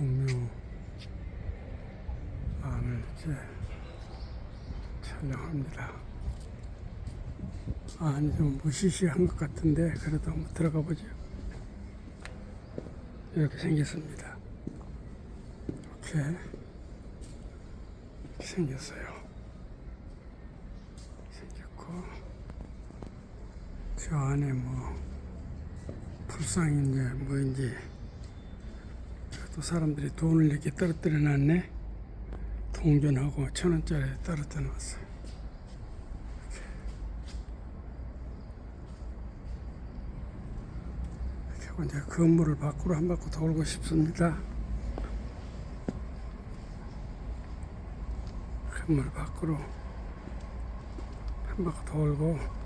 동묘 안을 이제 촬영합니다. 안이 좀 무시시한 것 같은데 그래도 한번 들어가 보죠. 이렇게 생겼습니다. 이렇게 생겼어요. 생겼고 저 안에 뭐 불상인지 뭐인지 또 사람들이 돈을 이렇게 떨어뜨려 놨네. 동전하고 천 원짜리 떨어뜨려 놨어요. 이렇게 이제 건물을 밖으로 한 바퀴 돌고 싶습니다. 건물 밖으로 한 바퀴 돌고